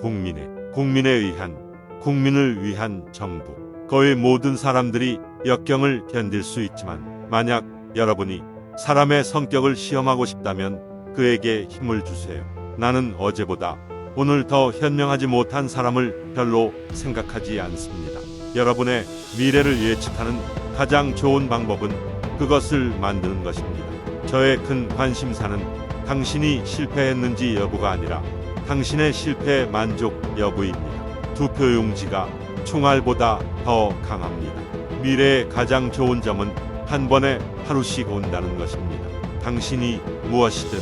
국민의 국민에 의한 국민을 위한 정부 거의 모든 사람들이 역경을 견딜 수 있지만 만약 여러분이 사람의 성격을 시험하고 싶다면 그에게 힘을 주세요. 나는 어제보다 오늘 더 현명하지 못한 사람을 별로 생각하지 않습니다. 여러분의 미래를 예측하는 가장 좋은 방법은 그것을 만드는 것입니다. 저의 큰 관심사는 당신이 실패했는지 여부가 아니라 당신의 실패 만족 여부입니다. 투표 용지가 총알보다 더 강합니다. 미래의 가장 좋은 점은 한 번에 하루씩 온다는 것입니다. 당신이 무엇이든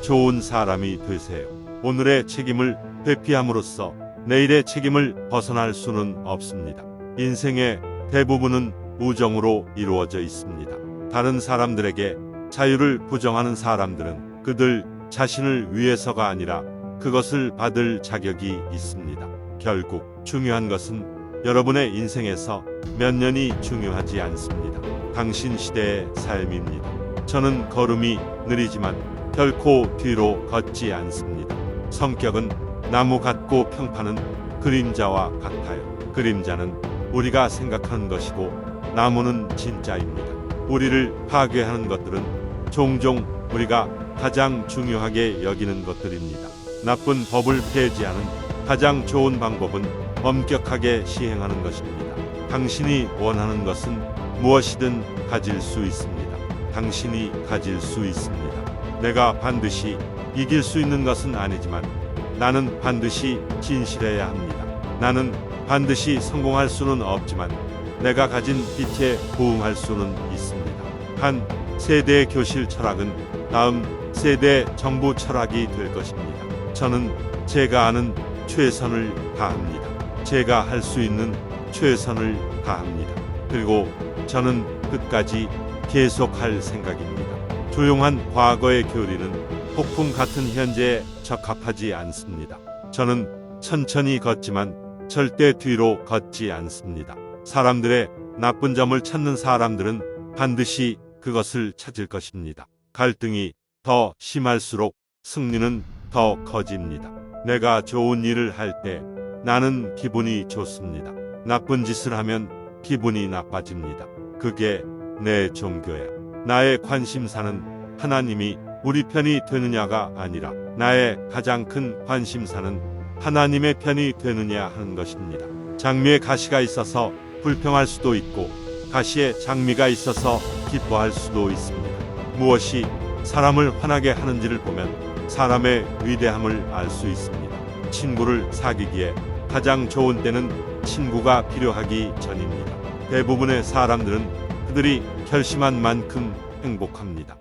좋은 사람이 되세요. 오늘의 책임을 회피함으로써 내일의 책임을 벗어날 수는 없습니다. 인생의 대부분은 우정으로 이루어져 있습니다. 다른 사람들에게 자유를 부정하는 사람들은 그들 자신을 위해서가 아니라 그것을 받을 자격이 있습니다. 결국 중요한 것은 여러분의 인생에서 몇 년이 중요하지 않습니다. 당신 시대의 삶입니다. 저는 걸음이 느리지만 결코 뒤로 걷지 않습니다. 성격은 나무 같고 평판은 그림자와 같아요. 그림자는 우리가 생각하는 것이고 나무는 진짜입니다. 우리를 파괴하는 것들은 종종 우리가 가장 중요하게 여기는 것들입니다. 나쁜 법을 폐지하는 가장 좋은 방법은 엄격하게 시행하는 것입니다. 당신이 원하는 것은 무엇이든 가질 수 있습니다. 당신이 가질 수 있습니다. 내가 반드시 이길 수 있는 것은 아니지만 나는 반드시 진실해야 합니다. 나는 반드시 성공할 수는 없지만 내가 가진 빛에 부응할 수는 있습니다. 한 세대의 교실 철학은 다음 세대 정부 철학이 될 것입니다. 저는 제가 아는 최선을 다합니다. 제가 할 수 있는 최선을 다합니다. 그리고 저는 끝까지 계속할 생각입니다. 조용한 과거의 교리는 폭풍 같은 현재에 적합하지 않습니다. 저는 천천히 걷지만 절대 뒤로 걷지 않습니다. 사람들의 나쁜 점을 찾는 사람들은 반드시 그것을 찾을 것입니다. 갈등이 더 심할수록 승리는 더 커집니다. 내가 좋은 일을 할 때 나는 기분이 좋습니다. 나쁜 짓을 하면 기분이 나빠집니다. 그게 내 종교야. 나의 관심사는 하나님이 우리 편이 되느냐가 아니라 나의 가장 큰 관심사는 하나님의 편이 되느냐 하는 것입니다. 장미에 가시가 있어서 불평할 수도 있고 가시에 장미가 있어서 기뻐할 수도 있습니다. 무엇이 사람을 화나게 하는지를 보면 사람의 위대함을 알 수 있습니다. 친구를 사귀기에 가장 좋은 때는 친구가 필요하기 전입니다. 대부분의 사람들은 그들이 결심한 만큼 행복합니다.